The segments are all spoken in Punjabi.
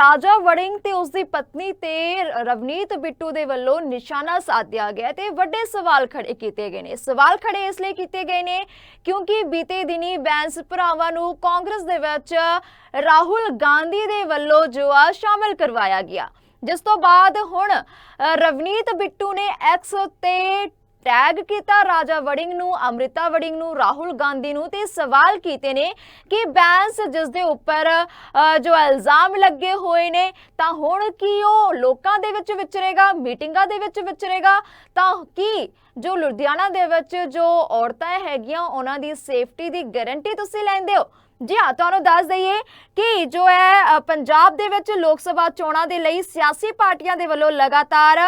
ਰਾਜਾ ਵੜਿੰਗ ਤੇ ਉਸ ਦੀ ਪਤਨੀ ਤੇ ਰਵਨੀਤ ਬਿੱਟੂ ਦੇ ਵੱਲੋਂ ਨਿਸ਼ਾਨਾ ਸਾਧਿਆ ਗਿਆ ਤੇ ਵੱਡੇ ਸਵਾਲ ਖੜੇ ਕੀਤੇ ਗਏ ਨੇ। ਸਵਾਲ ਖੜੇ ਇਸ ਲਈ ਕੀਤੇ ਗਏ ਨੇ ਕਿਉਂਕਿ ਬੀਤੇ ਦਿਨੀ ਬੈਂਸ ਭਰਾਵਾਂ ਨੂੰ ਕਾਂਗਰਸ ਦੇ ਵਿੱਚ ਰਾਹੁਲ ਗਾਂਧੀ ਦੇ ਵੱਲੋਂ ਜੋ ਆ ਸ਼ਾਮਿਲ ਕਰਵਾਇਆ ਗਿਆ। ਜਿਸ ਤੋਂ ਬਾਅਦ ਹੁਣ ਰਵਨੀਤ ਬਿੱਟੂ ਨੇ ਐਕਸ ਤੇ ਟੈਗ ਕੀਤਾ ਰਾਜਾ ਵੜਿੰਗ ਨੂੰ, ਅਮ੍ਰਿਤਾ ਵੜਿੰਗ ਨੂੰ, ਰਾਹੁਲ ਗਾਂਧੀ ਨੂੰ ਤੇ ਸਵਾਲ ਕੀਤੇ ਨੇ ਕਿ ਬੈਂਸ ਜਿਸ ਦੇ ਉੱਪਰ ਜੋ ਇਲਜ਼ਾਮ ਲੱਗੇ ਹੋਏ ਨੇ, ਤਾਂ ਹੁਣ ਕੀ ਉਹ ਲੋਕਾਂ ਦੇ ਵਿੱਚ ਵਿਚਰੇਗਾ, ਮੀਟਿੰਗਾਂ ਦੇ ਵਿੱਚ ਵਿਚਰੇਗਾ? ਤਾਂ ਕੀ ਜੋ ਲੁਧਿਆਣਾ ਦੇ ਵਿੱਚ ਜੋ ਔਰਤਾਂ ਹੈਗੀਆਂ, ਉਹਨਾਂ ਦੀ ਸੇਫਟੀ ਦੀ ਗਾਰੰਟੀ ਤੁਸੀਂ ਲੈਂਦੇ ਹੋ? ਜੀ ਹਾਂ, ਤੁਹਾਨੂੰ ਦੱਸ ਦਈਏ ਕਿ ਜੋ ਹੈ ਪੰਜਾਬ ਦੇ ਵਿੱਚ ਲੋਕ ਸਭਾ ਚੋਣਾਂ ਦੇ ਲਈ ਸਿਆਸੀ ਪਾਰਟੀਆਂ ਦੇ ਵੱਲੋਂ ਲਗਾਤਾਰ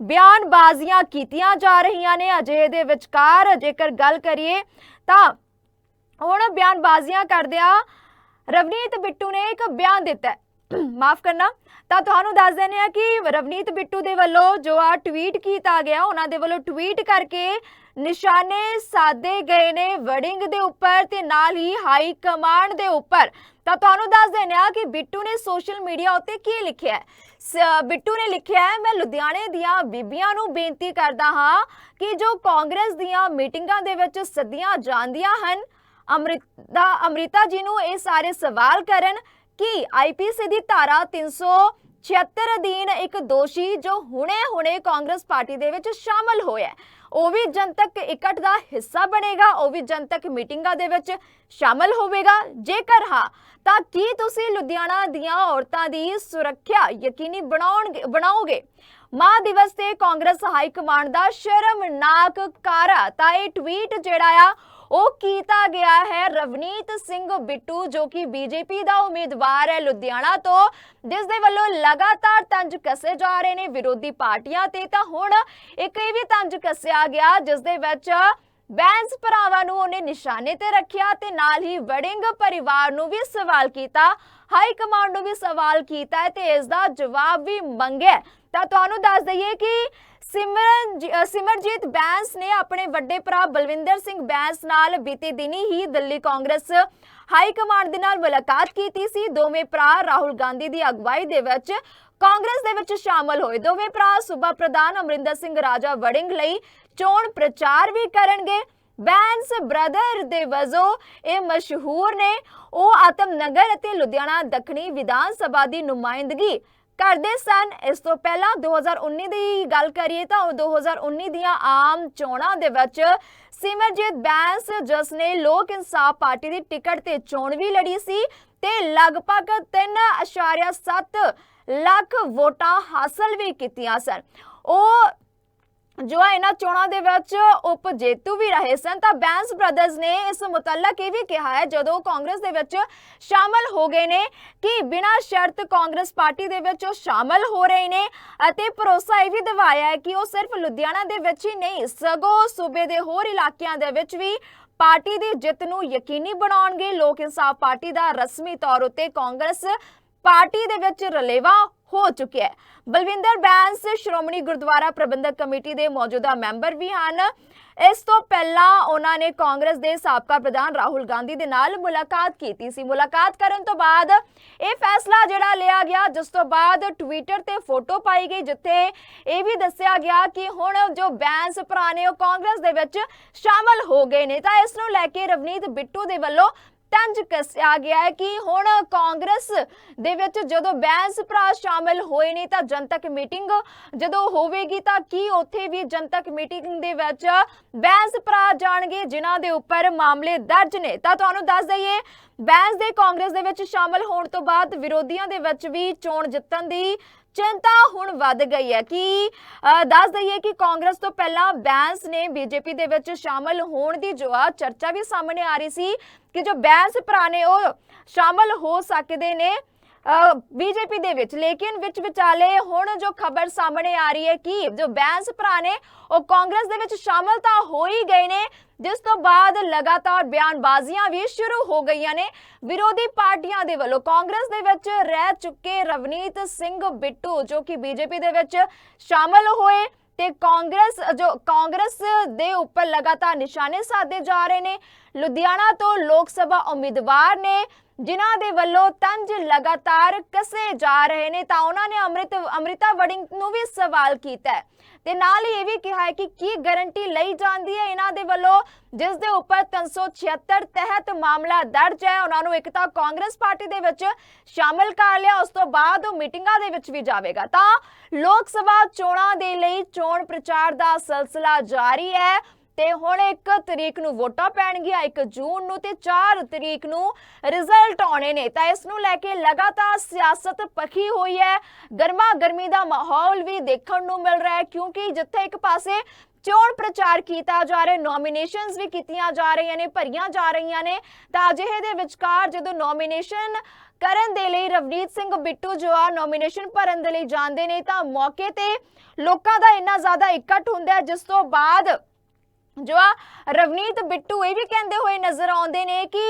ਬਿਆਨਬਾਜ਼ੀਆਂ ਕੀਤੀਆਂ ਜਾ ਰਹੀਆਂ ਨੇ। ਅਜੇ ਦੇ ਵਿਚਕਾਰ ਜੇਕਰ ਗੱਲ ਕਰੀਏ ਤਾਂ ਹੁਣ ਬਿਆਨਬਾਜ਼ੀਆਂ ਕਰਦਿਆਂ ਰਵਨੀਤ ਬਿੱਟੂ ਨੇ ਇੱਕ ਬਿਆਨ ਦਿੱਤਾ ਮਾਫ ਕਰਨਾ। ਤਾਂ ਤੁਹਾਨੂੰ ਦੱਸ ਦਿੰਦੇ ਆ ਕਿ ਰਵਨੀਤ ਬਿੱਟੂ ਦੇ ਵੱਲੋਂ ਜੋ ਆ ਟਵੀਟ ਕੀਤਾ ਗਿਆ, ਉਹਨਾਂ ਦੇ ਵੱਲੋਂ ਟਵੀਟ ਕਰਕੇ ਨਿਸ਼ਾਨੇ ਸਾਧੇ ਗਏ ਨੇ ਵੜਿੰਗ ਦੇ ਉੱਪਰ ਤੇ ਨਾਲ ਹੀ ਹਾਈ ਕਮਾਂਡ ਦੇ ਉੱਪਰ। ਤਾਂ ਤੁਹਾਨੂੰ ਦੱਸ ਦਿੰਦੇ ਕਿ ਬਿੱਟੂ ਨੇ ਸੋਸ਼ਲ ਮੀਡੀਆ ਉੱਤੇ ਕੀ ਲਿਖਿਆ ਹੈ। ਬਿੱਟੂ ਨੇ ਲਿਖਿਆ ਹੈ, ਮੈਂ ਲੁਧਿਆਣੇ ਦੀਆਂ ਬੀਬੀਆਂ ਨੂੰ ਬੇਨਤੀ ਕਰਦਾ ਹਾਂ ਕਿ ਜੋ ਕਾਂਗਰਸ ਦੀਆਂ ਮੀਟਿੰਗਾਂ ਦੇ ਵਿੱਚ ਸੱਦੀਆਂ ਜਾਂਦੀਆਂ ਹਨ, ਅਮ੍ਰਿਤਾ ਅਮ੍ਰਿਤਾ ਜੀ ਨੂੰ ਇਹ ਸਾਰੇ ਸਵਾਲ ਕਰਨ ਕਿ ਆਈਪੀਸੀ ਦੀ ਧਾਰਾ 376 ਅਧੀਨ ਇੱਕ ਦੋਸ਼ੀ ਜੋ ਹੁਣੇ-ਹੁਣੇ ਕਾਂਗਰਸ ਪਾਰਟੀ ਦੇ ਵਿੱਚ ਸ਼ਾਮਲ ਹੋਇਆ ਉਹ ਵੀ ਜਨਤਕ ਇਕੱਠ ਦਾ ਹਿੱਸਾ ਬਣੇਗਾ, ਉਹ ਵੀ ਜਨਤਕ ਮੀਟਿੰਗਾਂ ਦੇ ਵਿੱਚ ਸ਼ਾਮਲ ਹੋਵੇਗਾ। ਜੇਕਰ ਹਾਂ, ਤਾਂ ਕੀ ਤੁਸੀਂ ਲੁਧਿਆਣਾ ਦੀਆਂ ਔਰਤਾਂ ਦੀ ਸੁਰੱਖਿਆ ਯਕੀਨੀ ਬਣਾਉਣਗੇ ਬਣਾਓਗੇ? ਮਾਂ ਦਿਵਸ ਤੇ ਕਾਂਗਰਸ ਹਾਈ ਕਮਾਂਡ ਦਾ ਸ਼ਰਮਨਾਕ ਕਾਰਾ। ਤਾਂ ਇਹ ਟਵੀਟ ਜਿਹੜਾ ਆ ਉਹ ਕੀਤਾ ਗਿਆ ਹੈ ਰਵਨੀਤ ਸਿੰਘ ਬਿੱਟੂ, ਜੋ ਕਿ ਬੀਜੇਪੀ ਦਾ ਉਮੀਦਵਾਰ ਹੈ ਲੁਧਿਆਣਾ ਤੋਂ, ਜਿਸ ਦੇ ਵੱਲੋਂ ਲਗਾਤਾਰ ਤੰਜ ਕੱਸੇ ਜਾ ਰਹੇ ਨੇ ਵਿਰੋਧੀ ਪਾਰਟੀਆਂ ਤੇ। ਤਾਂ ਹੁਣ ਇੱਕ ਇਹ ਵੀ ਤੰਜ ਕੱਸਿਆ ਗਿਆ, ਜਿਸ ਦੇ ਵਿੱਚ ਬੈਂਸ ਭਰਾਵਾਂ ਨੂੰ ਉਹਨੇ ਨਿਸ਼ਾਨੇ ਤੇ ਰੱਖਿਆ ਤੇ ਨਾਲ ਹੀ ਵੜਿੰਗ ਪਰਿਵਾਰ ਨੂੰ ਵੀ ਸਵਾਲ ਕੀਤਾ, ਹਾਈ ਕਮਾਂਡ ਨੂੰ ਵੀ ਸਵਾਲ ਕੀਤਾ ਤੇ ਇਸ ਦਾ ਜਵਾਬ ਵੀ ਮੰਗਿਆ ਤਾਂ ਤੁਹਾਨੂੰ ਦੱਸ ਦਈਏ ਕਿ ਸਿਮਰਨ ਸਿਮਰਜੀਤ ਬੈਂਸ ਨੇ ਆਪਣੇ ਵੱਡੇ ਭਰਾ ਬਲਵਿੰਦਰ ਸਿੰਘ ਬੈਂਸ ਨਾਲ ਬੀਤੇ ਦਿਨੀ ਹੀ ਦਿੱਲੀ ਕਾਂਗਰਸ ਹਾਈ ਕਮਾਂਡ ਦੇ ਨਾਲ ਮੁਲਾਕਾਤ ਕੀਤੀ ਸੀ। ਦੋਵੇਂ ਭਰਾ ਰਾਹੁਲ ਗਾਂਧੀ ਦੀ ਅਗਵਾਈ ਦੇ ਵਿੱਚ ਕਾਂਗਰਸ ਦੇ ਵਿੱਚ ਸ਼ਾਮਲ ਹੋਏ। ਦੋਵੇਂ ਭਰਾ ਸੂਬਾ ਪ੍ਰਧਾਨ ਅਮਰਿੰਦਰ ਸਿੰਘ ਰਾਜਾ ਵੜਿੰਗ ਲਈ ਚੋਣ ਪ੍ਰਚਾਰ ਵੀ ਕਰਨਗੇ। ਬੈਂਸ ਬ੍ਰਦਰ ਦੇ ਵਜੋਂ ਇਹ ਮਸ਼ਹੂਰ ਨੇ। ਉਹ ਆਤਮ ਨਗਰ ਅਤੇ ਲੁਧਿਆਣਾ ਦੱਖਣੀ ਵਿਧਾਨ ਸਭਾ ਦੀ ਨੁਮਾਇੰਦਗੀ ਕਰਦੇ ਸਨ। ਇਸ ਤੋਂ ਪਹਿਲਾਂ 2019 ਦੀ ਗੱਲ ਕਰੀਏ ਤਾਂ ਉਹ 2019 ਦੀਆਂ ਆਮ ਚੋਣਾਂ ਦੇ ਵਿੱਚ ਸਿਮਰਜੀਤ ਬੈਂਸ, ਜਿਸ ਨੇ ਲੋਕ ਇਨਸਾਫ ਪਾਰਟੀ ਦੀ ਟਿਕਟ ਤੇ ਚੋਣ ਵੀ ਲੜੀ ਸੀ ਤੇ ਲਗਭਗ 3.7 ਲੱਖ ਵੋਟਾਂ ਹਾਸਲ ਵੀ ਕੀਤੀਆਂ ਸਨ। ਉਹ ਜੋ ਹੈ ਇਹਨਾਂ ਚੋਣਾਂ ਦੇ ਵਿੱਚ ਉਪ ਜੇਤੂ ਵੀ ਰਹੇ ਸਨ, ਤਾਂ ਬੈਂਸ ਬ੍ਰਦਰਜ਼ ਨੇ ਇਸ ਮੁਤਲਕ ਇਹ ਵੀ ਕਿਹਾ ਹੈ, ਜਦੋਂ ਕਾਂਗਰਸ ਦੇ ਵਿੱਚ ਸ਼ਾਮਲ ਹੋ ਗਏ ਨੇ ਕਿ ਬਿਨਾਂ ਸ਼ਰਤ ਕਾਂਗਰਸ ਪਾਰਟੀ ਦੇ ਵਿੱਚ ਉਹ ਸ਼ਾਮਲ ਹੋ ਰਹੇ ਨੇ ਅਤੇ ਭਰੋਸਾ ਇਹ ਵੀ ਦਿਵਾਇਆ ਹੈ ਕਿ ਉਹ ਸਿਰਫ ਲੁਧਿਆਣਾ ਦੇ ਵਿੱਚ ਹੀ ਨਹੀਂ, ਸਗੋਂ ਸੂਬੇ ਦੇ ਹੋਰ ਇਲਾਕਿਆਂ ਦੇ ਵਿੱਚ ਵੀ ਪਾਰਟੀ ਦੀ ਜਿੱਤ ਨੂੰ ਯਕੀਨੀ ਬਣਾਉਣਗੇ। ਲੋਕ ਇਨਸਾਫ ਪਾਰਟੀ ਦਾ ਰਸਮੀ ਤੌਰ ਉੱਤੇ ਕਾਂਗਰਸ ਪਾਰਟੀ ਦੇ ਵਿੱਚ ਰਲੇਵਾ ਹੋ ਚੁੱਕਿਆ ਹੈ। ਬਲਵਿੰਦਰ ਬੈਂਸ, ਸ਼੍ਰੋਮਣੀ ਗੁਰਦੁਆਰਾ ਪ੍ਰਬੰਧਕ ਕਮੇਟੀ ਦੇ ਮੌਜੂਦਾ ਮੈਂਬਰ ਵੀ ਹਨ। ਇਸ ਤੋਂ ਪਹਿਲਾਂ ਉਹਨਾਂ ਨੇ ਕਾਂਗਰਸ ਦੇ ਸਾਬਕਾ ਪ੍ਰਧਾਨ ਰਾਹੁਲ ਗਾਂਧੀ ਦੇ ਨਾਲ ਮੁਲਾਕਾਤ ਕੀਤੀ ਸੀ। ਮੁਲਾਕਾਤ ਕਰਨ ਤੋਂ ਬਾਅਦ ਇਹ ਫੈਸਲਾ ਜਿਹੜਾ ਲਿਆ ਗਿਆ, ਜਿਸ ਤੋਂ ਬਾਅਦ ਟਵਿੱਟਰ ਤੇ ਫੋਟੋ ਪਾਈ ਗਈ, ਜਿੱਥੇ ਇਹ ਵੀ ਦੱਸਿਆ ਗਿਆ ਕਿ ਹੁਣ ਜੋ ਬੈਂਸ ਭਰਾ ਨੇ ਉਹ ਕਾਂਗਰਸ ਦੇ ਵਿੱਚ ਸ਼ਾਮਲ ਹੋ ਗਏ ਨੇ। ਤਾਂ ਇਸ ਨੂੰ ਲੈ ਕੇ ਰਵਨੀਤ ਬਿੱਟੂ ਦੇ ਵੱਲੋਂ ਤੰਜ ਕੱਸਿਆ ਗਿਆ ਹੈ ਕਿ ਹੁਣ ਕਾਂਗਰਸ ਦੇ ਵਿੱਚ ਜਦੋਂ ਬੈਂਸ ਭਰਾ ਸ਼ਾਮਲ ਹੋਏ ਨੇ ਤਾਂ ਜਨਤਕ ਮੀਟਿੰਗ ਜਦੋਂ ਹੋਵੇਗੀ ਤਾਂ ਕੀ ਉੱਥੇ ਵੀ ਜਨਤਕ ਮੀਟਿੰਗ ਦੇ ਵਿੱਚ ਬੈਂਸ ਭਰਾ ਜਾਣਗੇ, ਜਿਨ੍ਹਾਂ ਦੇ ਉੱਪਰ ਮਾਮਲੇ ਦਰਜ ਨੇ? ਤਾਂ ਤੁਹਾਨੂੰ ਦੱਸ ਦਈਏ, ਬੈਂਸ ਦੇ ਕਾਂਗਰਸ ਦੇ ਵਿੱਚ ਸ਼ਾਮਲ ਹੋਣ ਤੋਂ ਬਾਅਦ ਵਿਰੋਧੀਆਂ ਦੇ ਵਿੱਚ ਵੀ ਚੋਣ ਜਿੱਤਣ ਦੀ ਚਿੰਤਾ ਹੁਣ ਵੱਧ ਗਈ ਹੈ ਕਿ ਦੱਸ ਦਈਏ ਕਿ ਕਾਂਗਰਸ ਤੋਂ ਪਹਿਲਾਂ ਬੈਂਸ ਨੇ ਬੀਜੇਪੀ ਦੇ ਵਿੱਚ ਸ਼ਾਮਲ ਹੋਣ ਦੀ ਜੋ ਆ ਚਰਚਾ ਵੀ ਸਾਹਮਣੇ ਆ ਰਹੀ ਸੀ ਕਿ ਜੋ ਬੈਂਸ ਭਰਾ ਨੇ ਉਹ ਸ਼ਾਮਲ ਹੋ ਸਕਦੇ ਨੇ। ਬੀਜੇਪੀ ਦੇ ਵਿੱਚ। ਲੇਕਿਨ ਵਿੱਚ ਵਿਚਾਲੇ ਹੁਣ ਜੋ ਖਬਰ ਸਾਹਮਣੇ ਆ ਰਹੀ ਹੈ ਕਿ ਜੋ ਬੈਂਸ ਭਰਾ ਨੇ, ਉਹ ਕਾਂਗਰਸ ਦੇ ਵਿੱਚ ਸ਼ਾਮਲ ਤਾਂ ਹੋ ਹੀ ਗਏ ਨੇ, ਜਿਸ ਤੋਂ ਬਾਅਦ ਲਗਾਤਾਰ ਬਿਆਨਬਾਜ਼ੀਆਂ ਵੀ ਸ਼ੁਰੂ ਹੋ ਗਈਆਂ ਨੇ। ਵਿਰੋਧੀ ਪਾਰਟੀਆਂ ਦੇ ਵੱਲੋਂ ਕਾਂਗਰਸ ਦੇ ਵਿੱਚ ਰਹਿ ਚੁੱਕੇ ਰਵਨੀਤ ਸਿੰਘ ਬਿੱਟੂ, ਜੋ ਕਿ ਬੀਜੇਪੀ ਦੇ ਵਿੱਚ ਸ਼ਾਮਲ ਹੋਏ ਤੇ ਕਾਂਗਰਸ, ਜੋ ਕਾਂਗਰਸ ਦੇ ਉੱਪਰ ਲਗਾਤਾਰ ਨਿਸ਼ਾਨੇ ਸਾਧੇ ਜਾ ਰਹੇ ਨੇ। ਲੁਧਿਆਣਾ ਤੋਂ ਲੋਕ ਸਭਾ ਉਮੀਦਵਾਰ ਨੇ ਜਿਨ੍ਹਾਂ ਦੇ ਵੱਲੋਂ ਤੰਜ ਲਗਾਤਾਰ ਕਸੇ ਜਾ ਰਹੇ ਨੇ ਤਾਂ ਉਹਨਾਂ ਨੇ ਅੰਮ੍ਰਿਤ, ਅੰਮ੍ਰਿਤਾ ਵੜਿੰਗ ਨੂੰ ਵੀ ਸਵਾਲ ਕੀਤਾ ਹੈ। ਤੇ ਨਾਲ ਹੀ ਇਹ ਵੀ ਕਿਹਾ ਹੈ ਕਿ ਕੀ ਗਾਰੰਟੀ ਲਈ ਜਾਂਦੀ ਹੈ ਇਹਨਾਂ ਦੇ ਵੱਲੋਂ, ਜਿਸ ਦੇ ਉੱਪਰ 376 ਤਹਿਤ ਮਾਮਲਾ ਦਰਜ ਹੈ। ਉਹਨਾਂ ਨੂੰ ਇੱਕ ਤਾਂ ਕਾਂਗਰਸ ਪਾਰਟੀ ਦੇ ਵਿੱਚ ਸ਼ਾਮਲ ਕਰ ਲਿਆ, ਉਸ ਤੋਂ ਬਾਅਦ ਉਹ ਮੀਟਿੰਗਾਂ ਦੇ ਵਿੱਚ ਵੀ ਜਾਵੇਗਾ। ਤਾਂ ਲੋਕ ਸਭਾ ਚੋਣਾਂ ਦੇ ਲਈ ਚੋਣ ਪ੍ਰਚਾਰ ਦਾ ਸਿਲਸਿਲਾ ਜਾਰੀ ਹੈ। ਤੇ ਹੁਣ 1 ਤਰੀਕ ਨੂੰ ਵੋਟਾਂ ਪੈਣਗੀਆਂ 1 ਜੂਨ ਨੂੰ ਤੇ 4 ਤਰੀਕ ਨੂੰ ਰਿਜ਼ਲਟ ਆਉਣੇ ਨੇ। ਤਾਂ ਇਸ ਨੂੰ ਲੈ ਕੇ ਲਗਾਤਾਰ ਸਿਆਸਤ ਪੱਖੀ ਹੋਈ ਹੈ। ਗਰਮਾ ਗਰਮੀ ਦਾ ਮਾਹੌਲ ਵੀ ਦੇਖਣ ਨੂੰ ਮਿਲ ਰਿਹਾ ਹੈ, ਕਿਉਂਕਿ ਜਿੱਥੇ ਇੱਕ ਪਾਸੇ ਚੋਣ ਪ੍ਰਚਾਰ ਕੀਤਾ ਜਾ ਰਿਹਾ ਨੋਮੀਨੇਸ਼ਨਸ ਵੀ ਕੀਤੀਆਂ ਜਾ ਰਹੀਆਂ ਨੇ, ਭਰੀਆਂ ਜਾ ਰਹੀਆਂ ਨੇ, ਤਾਂ ਅਜਿਹੇ ਦੇ ਵਿਚਕਾਰ ਜਦੋਂ ਨੋਮੀਨੇਸ਼ਨ ਕਰਨ ਦੇ ਲਈ ਰਵਨੀਤ ਸਿੰਘ ਬਿੱਟੂ ਜੋ ਆ ਨੋਮੀਨੇਸ਼ਨ ਭਰਨ ਦੇ ਲਈ ਜਾਂਦੇ ਨੇ, ਤਾਂ ਮੌਕੇ ਤੇ ਲੋਕਾਂ ਦਾ ਇੰਨਾ ਜ਼ਿਆਦਾ ਇਕੱਠ ਹੁੰਦਾ ਜਿਸ ਤੋਂ ਬਾਅਦ ਜੋ ਆ ਰਵਨੀਤ ਬਿੱਟੂ ਇਹ ਵੀ ਕਹਿੰਦੇ ਹੋਏ ਨਜ਼ਰ ਆਉਂਦੇ ਨੇ ਕਿ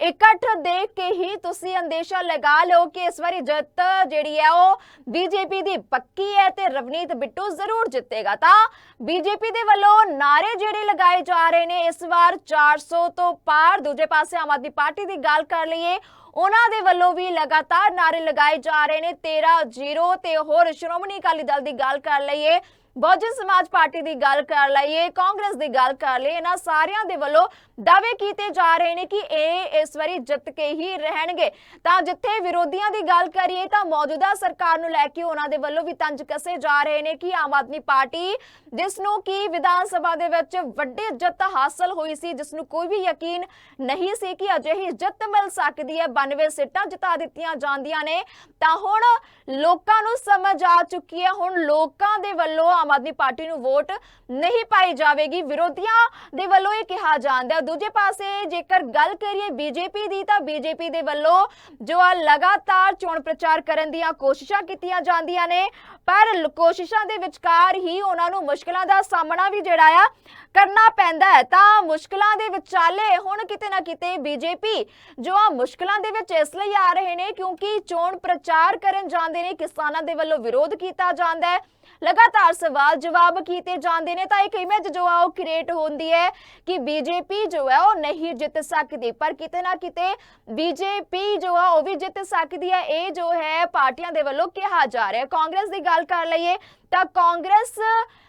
ਇਕੱਠ ਦੇਖ ਕੇ ਹੀ ਤੁਸੀਂ ਅੰਦੇਸ਼ਾ ਲਗਾ ਲਓ ਕਿ ਇਸ ਵਾਰੀ ਜਿੱਤ ਜਿਹੜੀ ਹੈ ਉਹ ਬੀਜੇਪੀ ਦੀ ਪੱਕੀ ਹੈ ਤੇ ਰਵਨੀਤ ਬਿੱਟੂ ਜ਼ਰੂਰ ਜਿੱਤੇਗਾ। ਤਾਂ ਬੀਜੇਪੀ ਦੇ ਵੱਲੋਂ ਨਾਰੇ ਜਿਹੜੇ ਲਗਾਏ ਜਾ ਰਹੇ ਨੇ, ਇਸ ਵਾਰ 400 ਤੋਂ ਪਾਰ ਦੂਜੇ ਪਾਸੇ ਆਮ ਆਦਮੀ ਪਾਰਟੀ ਦੀ ਗੱਲ ਕਰ ਲਈਏ, ਉਹਨਾਂ ਦੇ ਵੱਲੋਂ ਵੀ ਲਗਾਤਾਰ ਨਾਰੇ ਲਗਾਏ ਜਾ ਰਹੇ ਨੇ। 13 0 ਤੇ ਹੋਰ ਸ਼੍ਰੋਮਣੀ ਅਕਾਲੀ ਦਲ ਦੀ ਗੱਲ ਕਰ ਲਈਏ ਬਹੁਜਨ ਸਮਾਜ ਪਾਰਟੀ ਦੀ ਗੱਲ ਕਰ ਲਈਏ, ਕਾਂਗਰਸ ਦੀ ਗੱਲ ਕਰ ਲਈਏ, ਇਹਨਾਂ ਸਾਰਿਆਂ ਦੇ ਵੱਲੋਂ ਦਾਅਵੇ ਕੀਤੇ ਜਾ ਰਹੇ ਨੇ ਕਿ ਇਹ ਇਸ ਵਾਰੀ ਜਿੱਤ ਕੇ ਹੀ ਰਹਿਣਗੇ। ਤਾਂ ਜਿੱਥੇ ਵਿਰੋਧੀਆਂ ਦੀ ਗੱਲ ਕਰੀਏ ਤਾਂ ਮੌਜੂਦਾ ਸਰਕਾਰ ਨੂੰ ਲੈ ਕੇ ਉਹਨਾਂ ਦੇ ਵੱਲੋਂ ਵੀ ਤੰਜ ਕਸੇ ਜਾ ਰਹੇ ਨੇ ਕਿ ਆਮ ਆਦਮੀ ਪਾਰਟੀ, ਜਿਸ ਨੂੰ ਕੀ ਵਿਧਾਨ ਸਭਾ ਦੇ ਵਿੱਚ ਵੱਡੀ ਜਿੱਤ ਹਾਸਲ ਹੋਈ ਸੀ, ਜਿਸ ਨੂੰ ਕੋਈ ਵੀ ਯਕੀਨ ਨਹੀਂ ਸੀ ਕਿ ਅਜਿਹੀ ਜਿੱਤ ਮਿਲ ਸਕਦੀ ਹੈ 92 ਸੀਟਾਂ ਜਿਤਾ ਦਿੱਤੀਆਂ ਜਾਂਦੀਆਂ ਨੇ। ਤਾਂ ਹੁਣ ਲੋਕਾਂ ਨੂੰ ਸਮਝ ਆ ਚੁੱਕੀ ਹੈ, ਹੁਣ ਲੋਕਾਂ ਦੇ ਵੱਲੋਂ ਆਮ ਆਦਮੀ ਪਾਰਟੀ ਨੂੰ ਵੋਟ ਨਹੀਂ ਪਾਈ ਜਾਵੇਗੀ। ਵਿਰੋਧੀਆਂ ਦੇ ਵੱਲੋਂ ਇਹ ਕਿਹਾ ਜਾਂਦਾ ਹੈ ਦੂਜੇ ਪਾਸੇ ਜੇਕਰ ਗੱਲ ਕਰੀਏ ਬੀਜੇਪੀ ਦੀ, ਤਾਂ ਬੀਜੇਪੀ ਦੇ ਵੱਲੋਂ ਜੋ ਆ ਲਗਾਤਾਰ ਚੋਣ ਪ੍ਰਚਾਰ ਕਰਨ ਦੀਆਂ ਕੋਸ਼ਿਸ਼ਾਂ ਕੀਤੀਆਂ ਜਾਂਦੀਆਂ ਨੇ, ਪਰ ਕੋਸ਼ਿਸ਼ਾਂ ਦੇ ਵਿਚਕਾਰ ਹੀ ਉਹਨਾਂ ਨੂੰ ਮੁਸ਼ਕਲਾਂ ਦਾ ਸਾਹਮਣਾ ਵੀ ਜਿਹੜਾ ਆ ਕਰਨਾ ਪੈਂਦਾ ਹੈ। ਤਾਂ ਮੁਸ਼ਕਲਾਂ ਦੇ ਵਿਚਾਲੇ ਹੁਣ ਕਿਤੇ ਨਾ ਕਿਤੇ ਬੀਜੇਪੀ ਜੋ ਆ ਮੁਸ਼ਕਲਾਂ ਦੇ ਵਿੱਚ ਇਸ ਲਈ ਆ ਰਹੇ ਨੇ ਕਿਉਂਕਿ ਚੋਣ ਪ੍ਰਚਾਰ ਕਰਨ ਜਾਂਦੇ ਨੇ, ਕਿਸਾਨਾਂ ਦੇ ਵੱਲੋਂ ਵਿਰੋਧ ਕੀਤਾ ਜਾਂਦਾ ਹੈ। ਲਗਾਤਾਰ ਸਵਾਲ ਜਵਾਬ ਕੀਤੇ ਜਾਂਦੇ ਨੇ, ਤਾਂ ਇੱਕ ਇਮੇਜ ਜੋ ਆ ਉਹ ਕ੍ਰੀਏਟ ਹੁੰਦੀ ਹੈ ਕਿ ਬੀਜੇਪੀ ਜੋ ਹੈ ਉਹ ਨਹੀਂ ਜਿੱਤ ਸਕਦੀ। ਪਰ ਕਿਤੇ ਨਾ ਕਿਤੇ ਬੀਜੇਪੀ ਜੋ ਆ ਉਹ ਵੀ ਜਿੱਤ ਸਕਦੀ ਹੈ। ਇਹ ਜੋ ਹੈ, ਪਾਰਟੀਆਂ ਦੇ ਵੱਲੋਂ ਕਿਹਾ ਜਾ ਰਿਹਾ ਹੈ। ਕਾਂਗਰਸ ਦੀ ਗੱਲ ਕਰ ਲਈਏ, ਤਾਂ ਕਾਂਗਰਸ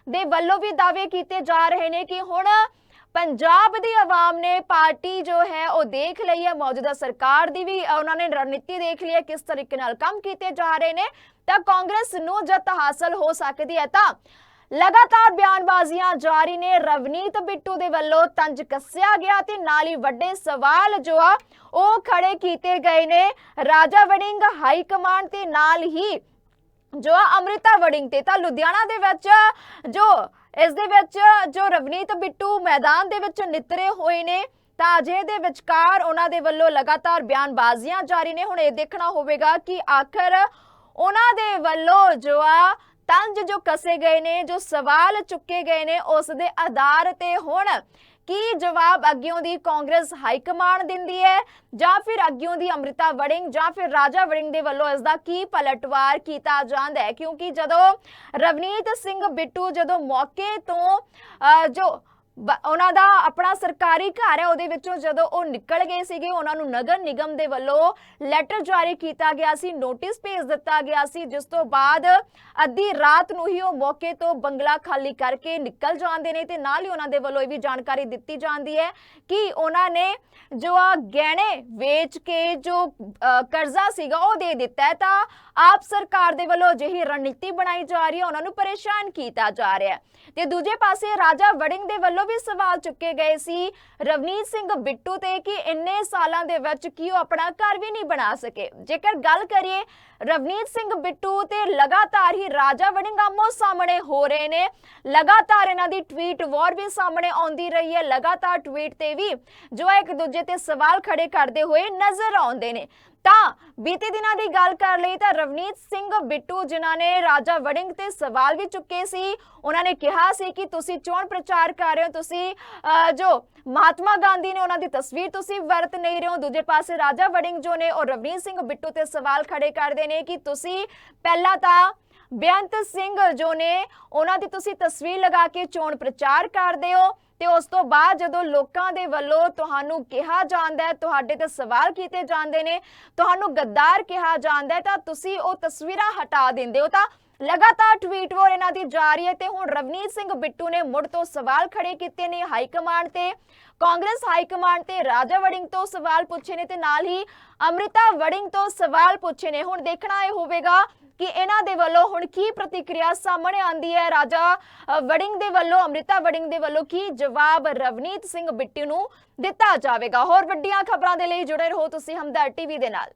ਦੇ ਵੱਲੋਂ ਵੀ ਦਾਅਵੇ ਕੀਤੇ ਜਾ ਰਹੇ ਨੇ ਕਿ ਹੁਣ ਪੰਜਾਬ ਦੀ ਆਵਾਮ ਨੇ ਪਾਰਟੀ ਜੋ ਹੈ, ਉਹ ਦੇਖ ਲਈ ਹੈ। ਮੌਜੂਦਾ ਸਰਕਾਰ ਦੀ ਵੀ ਉਹਨਾਂ ਨੇ ਰਣਨੀਤੀ ਦੇਖ ਲਈ ਹੈ। ਕਿਸ ਤਰੀਕੇ ਨਾਲ ਕੰਮ ਕੀਤੇ ਜਾ ਰਹੇ ਨੇ। ਤਾਂ ਕਾਂਗਰਸ ਨੂੰ ਜਿੱਤ ਹਾਸਲ ਹੋ ਸਕਦੀ ਹੈ ਤਾਂ ਲਗਾਤਾਰ ਬਿਆਨਬਾਜ਼ੀਆਂ ਜਾਰੀ ਨੇ। ਰਵਨੀਤ ਬਿੱਟੂ ਦੇ ਵੱਲੋਂ ਤੰਜ ਕੱਸਿਆ ਗਿਆ ਤੇ ਨਾਲ ਹੀ ਵੱਡੇ ਸਵਾਲ ਜੋ ਆ, ਉਹ ਖੜੇ ਕੀਤੇ ਗਏ ਨੇ। ਰਾਜਾ ਵੜਿੰਗ ਹਾਈ ਕਮਾਂਡ ਤੇ ਨਾਲ ਹੀ ਜੋ ਆ, ਅੰਮ੍ਰਿਤਾ ਵੜਿੰਗ ਤੇ ਤਾਂ ਲੁਧਿਆਣਾ ਦੇ ਵਿੱਚ ਜੋ, ਇਸ ਦੇ ਵਿੱਚ ਜੋ ਰਵਨੀਤ ਬਿੱਟੂ ਮੈਦਾਨ ਦੇ ਵਿੱਚ ਨਿਤਰੇ ਹੋਏ ਨੇ, ਤਾਂ ਅਜੇ ਦੇ ਵਿਚਕਾਰ ਉਹਨਾਂ ਦੇ ਵੱਲੋਂ ਲਗਾਤਾਰ ਬਿਆਨਬਾਜ਼ੀਆਂ ਜਾਰੀ ਨੇ। ਹੁਣ ਇਹ ਦੇਖਣਾ ਹੋਵੇਗਾ ਕਿ ਆਖਰ ਉਹਨਾਂ ਦੇ ਵੱਲੋਂ ਜੋ ਆ ਤੰਜ ਜੋ ਕਸੇ ਗਏ ਨੇ ਜੋ ਸਵਾਲ ਚੁੱਕੇ ਗਏ ਨੇ ਉਸ ਦੇ ਆਧਾਰ ਤੇ ਹੁਣ ਕੀ ਜਵਾਬ ਅੱਗਿਓਂ ਦੀ ਕਾਂਗਰਸ ਹਾਈ ਕਮਾਂਡ ਦਿੰਦੀ ਹੈ ਜਾਂ ਫਿਰ ਅੱਗਿਓਂ ਦੀ ਅੰਮ੍ਰਿਤਾ ਵੜਿੰਗ ਜਾਂ ਫਿਰ ਰਾਜਾ ਵੜਿੰਗ ਦੇ ਵੱਲੋਂ ਇਸ ਦਾ ਕੀ ਪਲਟਵਾਰ ਕੀਤਾ ਜਾਂਦਾ ਹੈ? ਕਿਉਂਕਿ ਜਦੋਂ ਰਵਨੀਤ ਸਿੰਘ ਬਿੱਟੂ ਜਦੋਂ ਮੌਕੇ ਤੋਂ ਅਹ, ਜੋ ਉਹਨਾਂ ਦਾ ਆਪਣਾ ਸਰਕਾਰੀ ਘਰ ਹੈ, ਉਹਦੇ ਵਿੱਚੋਂ ਜਦੋਂ ਉਹ ਨਿਕਲ ਗਏ ਸੀਗੇ, ਉਹਨਾਂ ਨੂੰ ਨਗਰ ਨਿਗਮ ਦੇ ਵੱਲੋਂ ਲੈਟਰ ਜਾਰੀ ਕੀਤਾ ਗਿਆ ਸੀ ਨੋਟਿਸ ਭੇਜ ਦਿੱਤਾ ਗਿਆ ਸੀ, ਜਿਸ ਤੋਂ ਬਾਅਦ ਅੱਧੀ ਰਾਤ ਨੂੰ ਹੀ ਉਹ ਮੌਕੇ ਤੋਂ ਬੰਗਲਾ ਖਾਲੀ ਕਰਕੇ ਨਿਕਲ ਜਾਂਦੇ ਨੇ ਤੇ ਨਾਲ ਹੀ ਉਹਨਾਂ ਦੇ ਵੱਲੋਂ ਇਹ ਵੀ ਜਾਣਕਾਰੀ ਦਿੱਤੀ ਜਾਂਦੀ ਹੈ ਕਿ ਉਹਨਾਂ ਨੇ ਜੋ ਆ ਗਹਿਣੇ ਵੇਚ ਕੇ ਜੋ ਕਰਜ਼ਾ ਸੀਗਾ, ਉਹ ਦੇ ਦਿੱਤਾ ਹੈ। ਤਾਂ ਆਪ ਸਰਕਾਰ ਦੇ ਵੱਲੋਂ ਅਜਿਹੀ ਰਣਨੀਤੀ ਬਣਾਈ ਜਾ ਰਹੀ ਹੈ, ਉਹਨਾਂ ਨੂੰ ਪਰੇਸ਼ਾਨ ਕੀਤਾ ਜਾ ਰਿਹਾ ਹੈ। ਤੇ ਦੂਜੇ ਪਾਸੇ ਰਾਜਾ ਵੜਿੰਗ ਦੇ ਵੱਲੋਂ ਵੀ ਸਵਾਲ ਚੁੱਕੇ ਗਏ ਸੀ। ਰਵਨੀਤ ਸਿੰਘ ਬਿੱਟੂ ਤੇ ਕਿ ਇੰਨੇ ਸਾਲਾਂ ਦੇ ਵਿੱਚ ਕੀ ਉਹ ਆਪਣਾ ਘਰ ਵੀ ਨਹੀਂ ਬਣਾ ਸਕੇ। ਜੇਕਰ ਗੱਲ ਕਰੀਏ, ਰਵਨੀਤ ਸਿੰਘ ਬਿੱਟੂ ਤੇ ਲਗਾਤਾਰ ਹੀ ਰਾਜਾ ਵੜਿੰਗਾਮੋ ਸਾਹਮਣੇ ਹੋ ਰਹੇ ਨੇ। ਲਗਾਤਾਰ ਇਹਨਾਂ ਦੀ ਟਵੀਟ ਵਾਰ ਵੀ ਸਾਹਮਣੇ ਆਉਂਦੀ ਰਹੀ ਹੈ। ਲਗਾਤਾਰ ਟਵੀਟ ਤੇ ਵੀ ਜੋ ਇੱਕ ਦੂਜੇ ਤੇ ਸਵਾਲ ਖੜੇ ਕਰਦੇ ਹੋਏ ਨਜ਼ਰ ਆਉਂਦੇ ਨੇ। ਤਾਂ ਬੀਤੇ ਦਿਨਾਂ ਦੀ ਗੱਲ ਕਰ ਲਈ ਤਾਂ ਰਵਨੀਤ ਸਿੰਘ ਬਿੱਟੂ, ਜਿਨ੍ਹਾਂ ਨੇ ਰਾਜਾ ਵੜਿੰਗ ਤੇ ਸਵਾਲ ਵੀ ਚੁੱਕੇ ਸੀ, ਉਹਨਾਂ ਨੇ ਕਿਹਾ ਸੀ ਕਿ ਤੁਸੀਂ ਚੋਣ ਪ੍ਰਚਾਰ ਕਰ ਰਹੇ ਹੋ, ਤੁਸੀਂ ਜੋ ਮਹਾਤਮਾ ਗਾਂਧੀ ਨੇ ਉਹਨਾਂ ਦੀ ਤਸਵੀਰ ਤੁਸੀਂ ਵਰਤ ਨਹੀਂ ਰਹੇ ਹੋ, ਦੂਜੇ ਪਾਸੇ ਰਾਜਾ ਵੜਿੰਗ ਜੋ ਨੇ ਉਹ ਰਵਨੀਤ ਸਿੰਘ ਬਿੱਟੂ ਤੇ ਸਵਾਲ ਖੜੇ ਕਰਦੇ ਨੇ ਕਿ ਤੁਸੀਂ ਪਹਿਲਾਂ ਤਾਂ ਬੇਅੰਤ ਸਿੰਘ ਜੋ ਨੇ ਉਹਨਾਂ ਦੀ ਤੁਸੀਂ ਤਸਵੀਰ ਲਗਾ ਕੇ ਚੋਣ ਪ੍ਰਚਾਰ ਕਰਦੇ ਹੋ ਤੇ ਉਸ ਤੋਂ ਬਾਅਦ ਜਦੋਂ ਲੋਕਾਂ ਦੇ ਵੱਲੋਂ ਤੁਹਾਨੂੰ ਕਿਹਾ ਜਾਂਦਾ ਹੈ, ਤੁਹਾਡੇ ਤੇ ਸਵਾਲ ਕੀਤੇ ਜਾਂਦੇ ਨੇ, ਤੁਹਾਨੂੰ ਗੱਦਾਰ ਕਿਹਾ ਜਾਂਦਾ ਹੈ, ਤਾਂ ਤੁਸੀਂ ਉਹ ਤਸਵੀਰਾਂ ਹਟਾ ਦਿੰਦੇ ਹੋ। ਤਾਂ ਲਗਾਤਾਰ ਟਵੀਟ ਵਾਰ ਇਹਨਾਂ ਦੀ ਜਾਰੀ ਹੈ ਤੇ ਹੁਣ ਰਵਨੀਤ ਸਿੰਘ ਬਿੱਟੂ ਨੇ ਮੁੜ ਤੋਂ ਸਵਾਲ ਖੜੇ ਕੀਤੇ ਨੇ ਹਾਈ ਕਮਾਂਡ ਤੇ। ਕਾਂਗਰਸ ਹਾਈ ਕਮਾਂਡ ਤੇ ਰਾਜਾ ਵੜਿੰਗ ਤੋਂ ਸਵਾਲ ਪੁੱਛੇ ਨੇ ਤੇ ਨਾਲ ਹੀ ਅਮ੍ਰਿਤਾ ਵੜਿੰਗ ਤੋਂ ਸਵਾਲ ਪੁੱਛੇ ਨੇ। ਹੁਣ ਦੇਖਣਾ ਇਹ ਹੋਵੇਗਾ ਕਿ ਇਹਨਾਂ ਦੇ ਵੱਲੋਂ ਹੁਣ ਕੀ ਪ੍ਰਤੀਕਿਰਿਆ ਸਾਹਮਣੇ ਆਂਦੀ ਹੈ? ਰਾਜਾ ਵੜਿੰਗ ਦੇ ਵੱਲੋਂ, ਅਮ੍ਰਿਤਾ ਵੜਿੰਗ ਦੇ ਵੱਲੋਂ ਕੀ ਜਵਾਬ ਰਵਨੀਤ ਸਿੰਘ ਬਿੱਟੂ ਨੂੰ ਦਿੱਤਾ ਜਾਵੇਗਾ? ਹੋਰ ਵੱਡੀਆਂ ਖਬਰਾਂ ਦੇ ਲਈ ਜੁੜੇ ਰਹੋ ਤੁਸੀਂ ਹਮਦਰ ਟੀਵੀ ਦੇ ਨਾਲ।